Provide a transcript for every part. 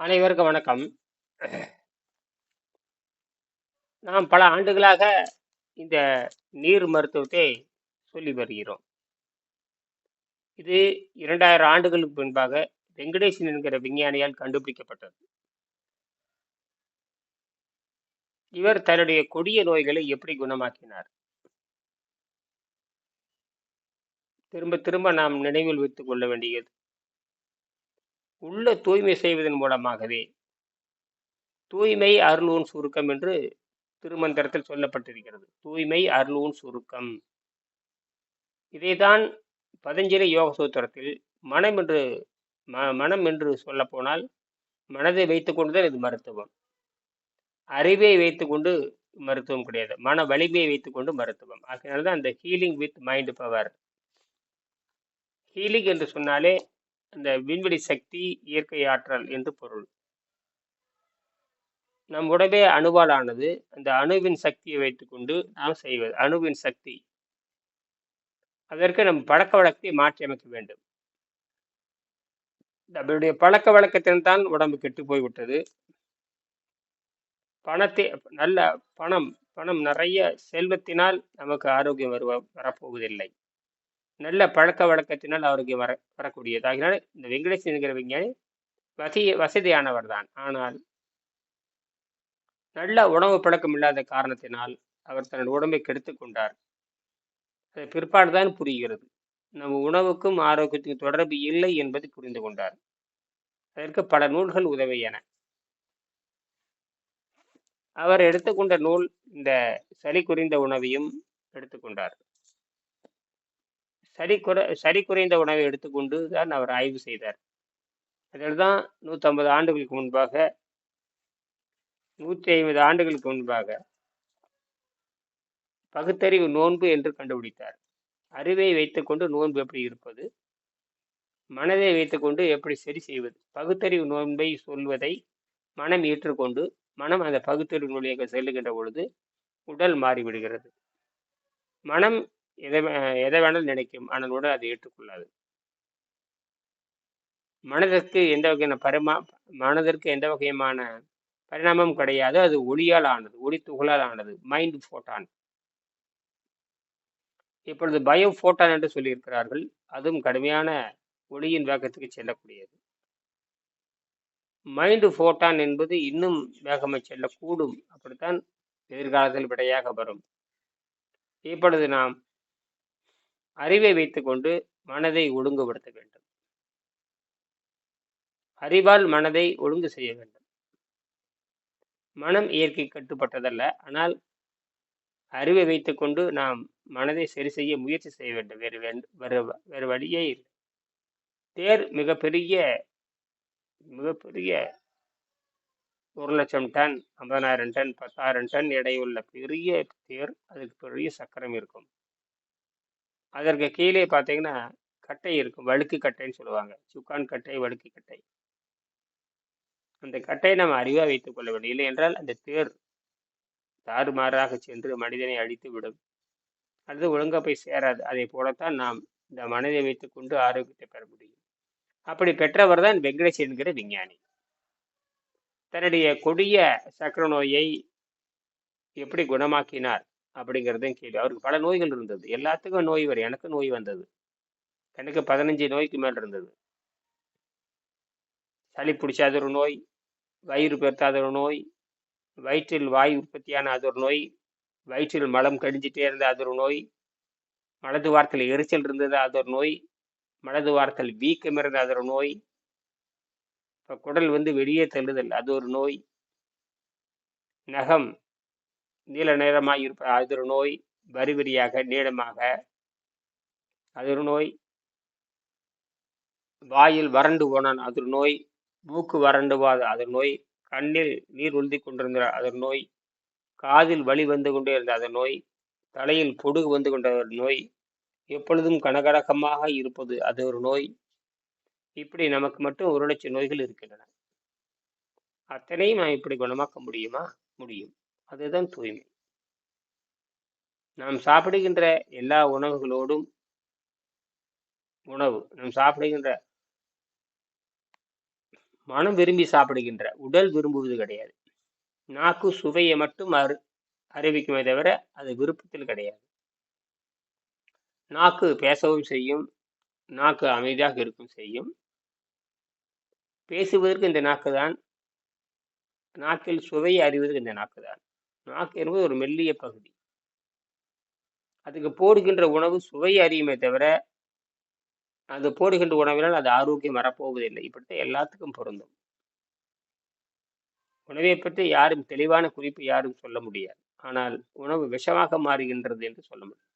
அனைவருக்கும் வணக்கம். நாம் பல ஆண்டுகளாக இந்த நீர் மருத்துவத்தை சொல்லி வருகிறோம். இது 2000 ஆண்டுகளுக்கு முன்பாக வெங்கடேசன் என்கிற விஞ்ஞானியால் கண்டுபிடிக்கப்பட்டது. இவர் தன்னுடைய கொடிய நோய்களை எப்படி குணமாக்கினார்? திரும்ப திரும்ப நாம் நினைவில் வைத்துக் கொள்ள வேண்டியது. உள்ள தூய்மை செய்வதன் மூலமாகவே தூய்மை அருணூன் சுருக்கம் என்று திருமந்திரத்தில் சொல்லப்பட்டிருக்கிறது. தூய்மை அருணூன் சுருக்கம். இதைதான் பதஞ்சலி யோக சூத்திரத்தில் மனம் என்று ம மனம் என்று சொல்லப்போனால் மனதை வைத்துக்கொண்டு தான் இது மருத்துவம். அறிவை வைத்துக்கொண்டு மருத்துவம் கிடையாது. மன வலிமையை வைத்துக்கொண்டு மருத்துவம். அதனால தான் அந்த healing with mind power. Healing என்று சொன்னாலே அந்த விண்வெளி சக்தி, இயற்கை ஆற்றல் என்று பொருள். நம் உடம்பே அணுவால் ஆனது. அந்த அணுவின் சக்தியை வைத்துக்கொண்டு நாம் செய்வது. அணுவின் சக்தி. அதற்கு நம் பழக்கவழக்கத்தை மாற்றி அமைக்க வேண்டும். நம்மளுடைய பழக்கவழக்கத்தில் தான் உடம்பு கெட்டு போய்விட்டது. பணத்தை நல்ல பணம் பணம் நிறைய செல்வத்தினால் நமக்கு ஆரோக்கியம் வருவ வரப்போவதில்லை. நல்ல பழக்க வழக்கத்தினால் அவருக்கு வர வரக்கூடியது. ஆகினால் இந்த வெங்கடேஷ் என்கிற விஞ்ஞானி வசி வசதியானவர் தான். ஆனால் நல்ல உணவு பழக்கம் இல்லாத காரணத்தினால் அவர் தனது உடம்பை கெடுத்து கொண்டார். அது பிற்பாடு தான் புரிகிறது. நம் உணவுக்கும் ஆரோக்கியத்துக்கும் தொடர்பு இல்லை என்பதை புரிந்து கொண்டார். அதற்கு பல நூல்கள் உதவியன. அவர் எடுத்துக்கொண்ட நூல் இந்த சளி குறைந்த உணவையும் எடுத்துக்கொண்டார். சரி குறை சரி குறைந்த உணவை எடுத்துக்கொண்டு தான் அவர் ஆய்வு செய்தார். அதில் தான் 150 ஆண்டுகளுக்கு முன்பாக 150 ஆண்டுகளுக்கு முன்பாக பகுத்தறிவு நோன்பு என்று கண்டுபிடித்தார். அறிவை வைத்துக்கொண்டு நோன்பு எப்படி இருப்பது? மனதை வைத்துக்கொண்டு எப்படி சரி செய்வது? பகுத்தறிவு நோன்பை சொல்வதை மனம் ஏற்றுக்கொண்டு, மனம் அந்த பகுத்தறிவு வழியாக செல்லுகின்ற பொழுது உடல் மாறிவிடுகிறது. மனம் எதை எதை வேணாலும் நினைக்கும். ஆனால் உடல் அதை ஏற்றுக்கொள்ளாது. மனதிற்கு எந்த வகையான பரிமா மனதிற்கு எந்த வகையான பரிணாமம் கிடையாது. அது ஒளியால் ஆனது. ஒளி துகளால் ஆனது. Mind photon. இப்பொழுது பயோ ஃபோட்டான் என்று சொல்லியிருக்கிறார்கள். அதுவும் கடுமையான ஒளியின் வேகத்துக்கு செல்லக்கூடியது. மைண்டு ஃபோட்டான் என்பது இன்னும் வேகமாக செல்லக்கூடும். அப்படித்தான் எதிர்காலத்தில் விடையாக வரும். இப்பொழுது நாம் அறிவை வைத்துக்கொண்டு மனதை ஒழுங்குபடுத்த வேண்டும். அறிவால் மனதை ஒழுங்கு செய்ய வேண்டும். மனம் இயற்கை கட்டுப்பட்டதல்ல. ஆனால் அறிவை வைத்துக்கொண்டு நாம் மனதை சரி செய்ய முயற்சி செய்ய வேண்டும். வேறு வேண்டும் வேறு வேறு வழியே இல்லை. தேர் மிகப்பெரிய மிகப்பெரிய ஒரு லட்சம் டன், 50,000 டன், 10,000 டன் எடையுள்ள பெரிய தேர். அதுக்கு பெரிய சக்கரம் இருக்கும். அதற்கு கீழே பார்த்தீங்கன்னா, கட்டை இருக்கும். வழுக்கு கட்டைன்னு சொல்லுவாங்க. சுக்கான் கட்டை, வழுக்கு கட்டை. அந்த கட்டையை நாம் அறிவாக வைத்துக் கொள்ள வேண்டும். இல்லையென்றால் அந்த தேர் தாறுமாறாக சென்று மனிதனை அழித்து விடும். அல்லது ஒழுங்காக போய் சேராது. அதைப் போலத்தான் நாம் இந்த மனதை வைத்துக்கொண்டு ஆரோக்கியத்தை பெற முடியும். அப்படி பெற்றவர் தான் வெங்கடேஷ் என்கிற விஞ்ஞானி. தன்னுடைய கொடிய சக்கர நோயை எப்படி குணமாக்கினார்? அப்படிங்கிறதையும் கேள்வி. அவருக்கு பல நோய்கள் இருந்தது. எல்லாத்துக்கும் நோய் வரும். எனக்கு நோய் வந்தது. எனக்கு 15 நோய்க்கு மேல் இருந்தது. சளி பிடிச்சாத ஒரு நோய். வயிறு பெருத்தாத ஒரு நோய். வயிற்றில் வாய் உற்பத்தியான அது ஒரு நோய். வயிற்றில் மலம் கடிஞ்சிட்டே இருந்த அது ஒரு நோய். மலது வாரத்தில் எரிச்சல் இருந்தது அது ஒரு நோய். மலது வாரத்தில் வீக்கம் இருந்த அது ஒரு நோய். இப்போ குடல் வந்து வெளியே தள்ளுதல் அது ஒரு நோய். நகம் நீல நிறமாய் இருப்ப அது ஒரு நோய். வரி வரியாக நீளமாக அது ஒரு நோய். வாயில் வறண்டு போனான் அது ஒரு நோய். மூக்கு வறண்டு போது அது ஒரு நோய். கண்ணில் நீர் உழுதி கொண்டிருந்த அது ஒரு நோய். காதில் வலி வந்து கொண்டே இருந்த அது நோய். தலையில் பொடுகு வந்து கொண்ட ஒரு நோய். எப்பொழுதும் கனகடகமாக இருப்பது அது ஒரு நோய். இப்படி நமக்கு மட்டும் ஒரு லட்சம் நோய்கள் இருக்கின்றன. அத்தனையும் நாம் இப்படி குணமாக்க முடியுமா? முடியும். அதுதான் தூய்மை. நாம் சாப்பிடுகின்ற எல்லா உணவுகளோடும் உணவு நாம் சாப்பிடுகின்ற மனம் விரும்பி சாப்பிடுகின்ற உடல் விரும்புவது கிடையாது. நாக்கு சுவையை மட்டும் அறி அறிவிக்குமே தவிர அது விருப்பத்தில் கிடையாது. நாக்கு பேசவும் செய்யும் நாக்கு அமைதியாக இருக்கும் செய்யும். பேசுவதற்கு இந்த நாக்கு தான் நாக்கில் சுவையை அறிவதற்கு இந்த நாக்கு தான் நாக்கு என்பது ஒரு மெல்லிய பகுதி. அதுக்கு போடுகின்ற உணவு சுவை அறியுமே தவிர அது போடுகின்ற உணவினால் அது ஆரோக்கியம் வரப்போவதில்லை. இப்படித்தான் எல்லாத்துக்கும் பொருந்தும். உணவை பற்றி யாரும் தெளிவான குறிப்பு யாரும் சொல்ல முடியாது. ஆனால் உணவு விஷமாக மாறுகின்றது என்று சொல்ல முடியும்.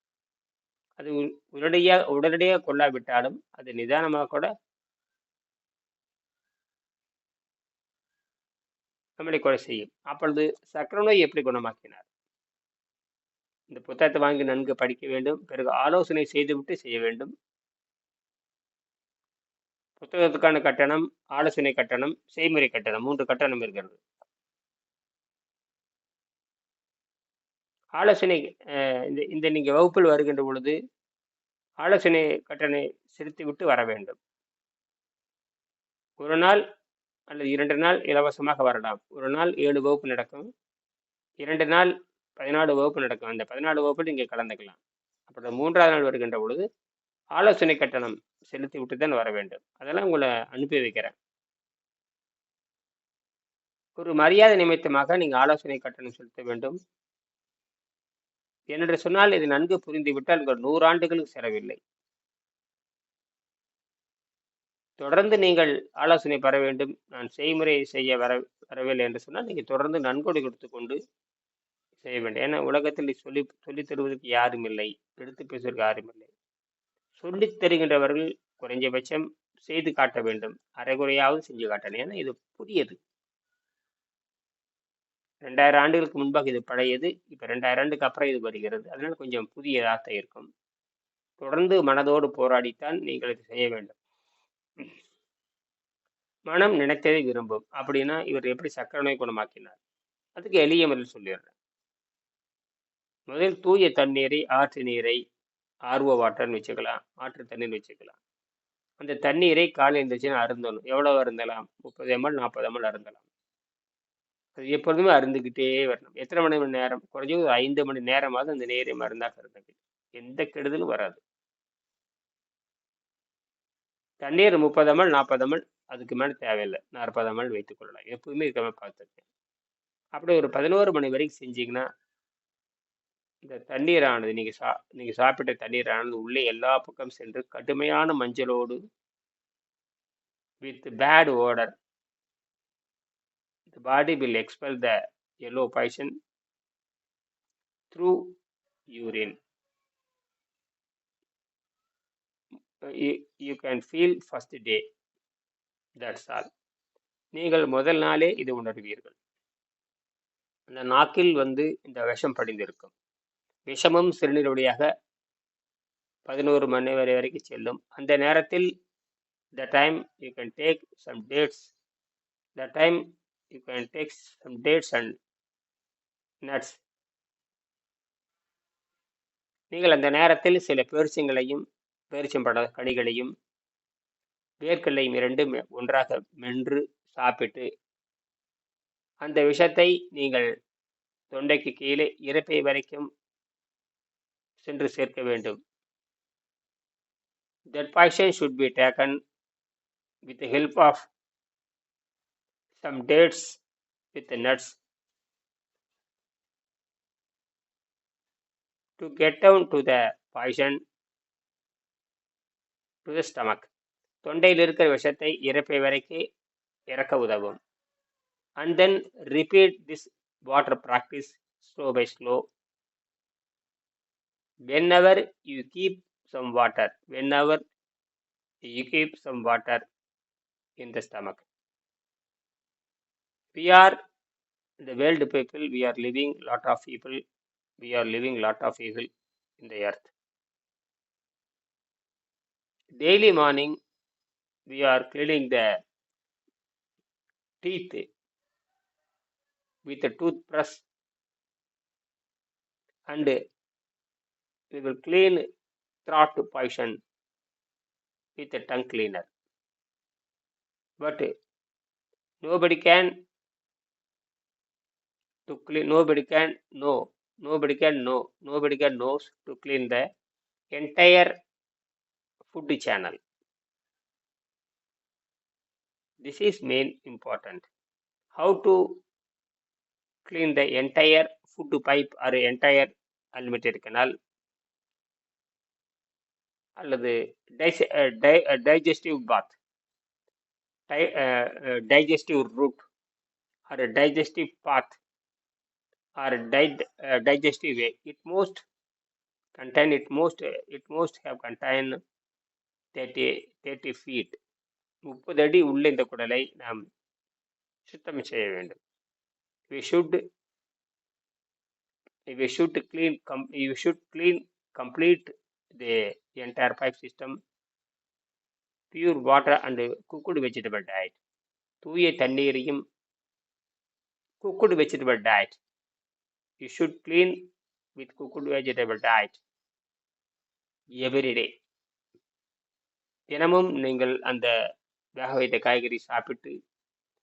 அது உ- உடனடியாக உடனடியாக கொள்ளாவிட்டாலும் அது நிதானமாக கூட நம்மளை கொலை செய்யும். அப்பொழுது சக்கர நோய் எப்படி குணமாக்கினார்? இந்த புத்தகத்தை வாங்கி நன்கு படிக்க வேண்டும். பிறகு ஆலோசனை செய்துவிட்டு செய்ய வேண்டும். புத்தகத்துக்கான கட்டணம் ஆலோசனை கட்டணம் செய்முறை கட்டணம் மூன்று கட்டணம் இருக்கிறது. ஆலோசனை அஹ், இந்த இந்த நீங்கள் வகுப்பில் வருகின்ற பொழுது ஆலோசனை கட்டணை செலுத்திவிட்டு வர வேண்டும். ஒரு நாள் அல்லது இரண்டு நாள் இலவசமாக வரலாம். ஒரு நாள் ஏழு வகுப்பு நடக்கும். இரண்டு நாள் பதினாலு வகுப்பு நடக்கும். அந்த பதினாலு வகுப்பில் நீங்கள் கலந்துக்கலாம். அப்புறம் மூன்றாவது நாள் வருகின்ற பொழுது ஆலோசனை கட்டணம் செலுத்தி விட்டு தான் வர வேண்டும். அதெல்லாம் உங்களை அனுப்பி வைக்கிறேன். ஒரு மரியாதை நிமித்தமாக நீங்கள் ஆலோசனை கட்டணம் செலுத்த வேண்டும். என்று சொன்னால் இது நன்கு புரிந்துவிட்டால் உங்கள் நூறாண்டுகளுக்கு செலவில்லை. தொடர்ந்து நீங்கள் ஆலோசனை பெற வேண்டும். நான் செய்முறை செய்ய வர வரவில்லை என்று சொன்னால் நீங்கள் தொடர்ந்து நன்கொடை கொடுத்து கொண்டு செய்ய வேண்டும். ஏன்னா உலகத்தில் சொல்லி சொல்லித் தருவதற்கு யாரும் இல்லை. எடுத்து பேசுவதற்கு யாரும் இல்லை. சொல்லித் தருகின்றவர்கள் குறைஞ்சபட்சம் செய்து காட்ட வேண்டும். அரைகுறையாவது செஞ்சு காட்டணும். ஏன்னா இது புதியது. ரெண்டாயிரம் ஆண்டுகளுக்கு முன்பாக இது பழையது. இப்போ ரெண்டாயிரம் ஆண்டுக்கு அப்புறம் இது வருகிறது. அதனால் கொஞ்சம் புதியதாக இருக்கும். தொடர்ந்து மனதோடு போராடித்தான் நீங்கள் இது செய்ய வேண்டும். மனம் நினைத்ததை விரும்பும் அப்படின்னா இவர் எப்படி சக்கரை நோய் குணமாக்கினார்? அதுக்கு எளிய முறையில் சொல்லிடுறேன். முதல் தூய தண்ணீரை ஆற்று நீரை ஆர்வ வாட்டர்னு வச்சுக்கலாம் ஆற்று தண்ணீர் வச்சுக்கலாம். அந்த தண்ணீரை காலை எழுந்திரிச்சுன்னா அருந்தணும். எவ்வளவு அருந்தலாம்? முப்பது எம்எல் நாற்பது எம்எல் அருந்தலாம். அது எப்பொழுதுமே அருந்துக்கிட்டே வரணும். எத்தனை மணி மணி நேரம்? குறைஞ்சது ஒரு ஐந்து மணி நேரமாவது அந்த நீரை மருந்தாக இருந்தது எந்த கெடுதலும் வராது. தண்ணீர் முப்பது அமல் நாற்பது அமல் அதுக்கு மேலே தேவையில்லை. நாற்பது அமல் வைத்துக் கொள்ளலாம் எப்பவுமே மாதிரி பார்த்துருக்கேன். அப்படி ஒரு பதினோரு மணி வரைக்கும் செஞ்சீங்கன்னா இந்த தண்ணீரானது நீங்கள் சா நீங்கள் சாப்பிட்ட தண்ணீரானது உள்ளே எல்லா பக்கம் சென்று கடுமையான மஞ்சளோடு with bad odour the body will expel the yellow poison through urine Uh, You, you can feel first day. That's all. நீங்கள் முதல் நாளே இது உணர்வீர்கள். அந்த நாக்கில் வந்து இந்த விஷம் படிந்திருக்கும். விஷமும் சிறுநீர் வழியாக பதினோரு மணி வரை வரைக்கும் செல்லும். அந்த நேரத்தில் the time you can take some dates the time you can take some dates and nuts நீங்கள் அந்த நேரத்தில் சில பேரிச்சங்களையும் பேரிச்சம்பழ கனிகளையும் வேர்க்கல்லையும் இரண்டும் ஒன்றாக மென்று சாப்பிட்டு அந்த விஷத்தை நீங்கள் தொண்டைக்கு கீழே இறப்பை வரைக்கும் சென்று சேர்க்க வேண்டும். That poison should be taken with the help of some dates with the nuts. To get down to the poison to stomach தொண்டையில் இருக்கிற விஷத்தை இறப்பை வரைக்கு இறக்க உதவும் and then repeat this water practice slow by slow whenever you keep some water whenever you keep some water in the stomach we are the world people we are living lot of people we are living lot of people in the earth daily morning we are cleaning the teeth with a toothbrush and we will clean throat poison with a tongue cleaner. But nobody can to clean nobody can know nobody can know nobody can knows to clean the entire food channel this is main important how to clean the entire food pipe or entire alimentary canal அல்லது digestive path digestive route or a digestive path or a di- uh, digestive way it most contain it most it most have contain thirty thirty feet முப்பது அடி உள்ள இந்த குடலை நாம் சுத்தம் செய்ய வேண்டும் we should we should clean come we should clean complete the entire pipe system pure water and cooked vegetable diet தூய தண்ணீரையும் cooked vegetable diet you should clean with cooked vegetable diet every day தினமும் நீங்கள் அந்த வேக வைத்த காய்கறி சாப்பிட்டு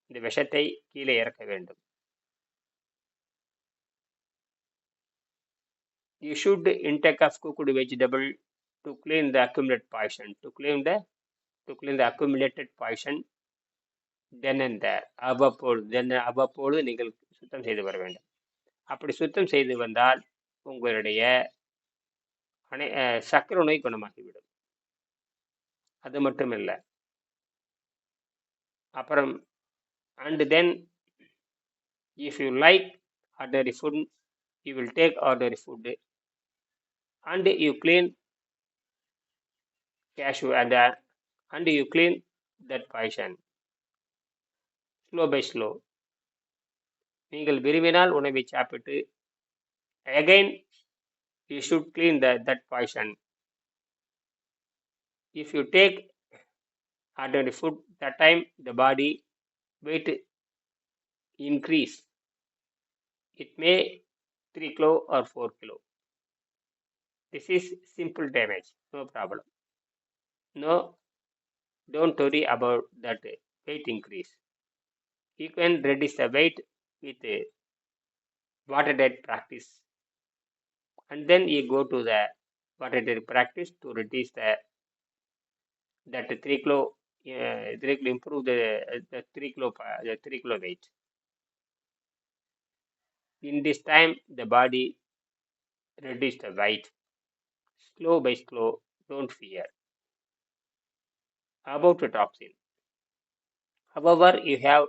இந்த விஷத்தை கீழே இறக்க வேண்டும். You should intake of cooked vegetable to clean the accumulated poison to clean the to clean the accumulated poison then and there. அவ்வப்பொழுது then அவ்வப்பொழுது நீங்கள் சுத்தம் செய்து வர வேண்டும். அப்படி சுத்தம் செய்து வந்தால் உங்களுடைய அனை சக்கர நோய் குணமாகிவிடும். அது மட்டும் இல்லை அப்புறம் and then if you like ordinary food you will take ordinary food and you clean cashew and and you clean that poison slow by slow நீங்கள் விரும்பினால் உணவை சாப்பிட்டு again you should clean the that poison if you take ordinary food that time the body weight increase it may 3 kilo or 4 kilo. This is simple damage no problem. No don't worry about that weight increase. You can reduce the weight with a water diet practice and then you go to the water diet practice to reduce the that 3 kilo uh, 3 kilo improve the, the 3 kilo the 3 kilo weight. In this time the body reduce the weight. Slow by slow don't fear. About the toxin? However you have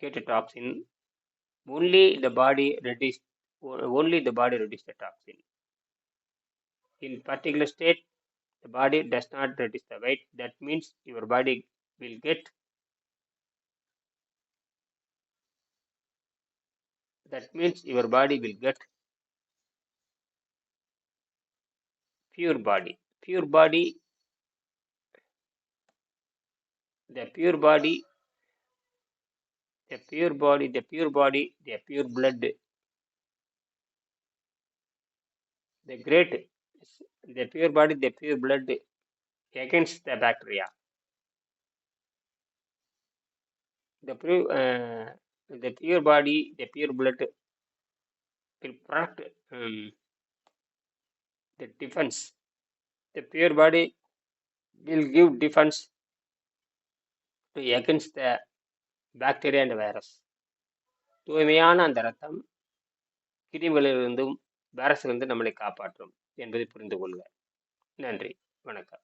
get a toxin only the body reduce only the body reduce the toxin. In particular state the body does not reduce the weight that means your body will get that means your body will get pure body. Pure body the pure body the pure body the pure body the pure blood. The great the pure body the pure blood against the bacteria the pure uh, the pure body the pure blood will protect um, the defense the pure body will give defense to against the bacteria and virus தூய்மையான அந்த ரத்தம் கிருமிகளிலிருந்தும் வைரஸிலிருந்து நம்மளை காப்பாற்றும் என்பதை புரிந்து கொள்க. நன்றி. வணக்கம்.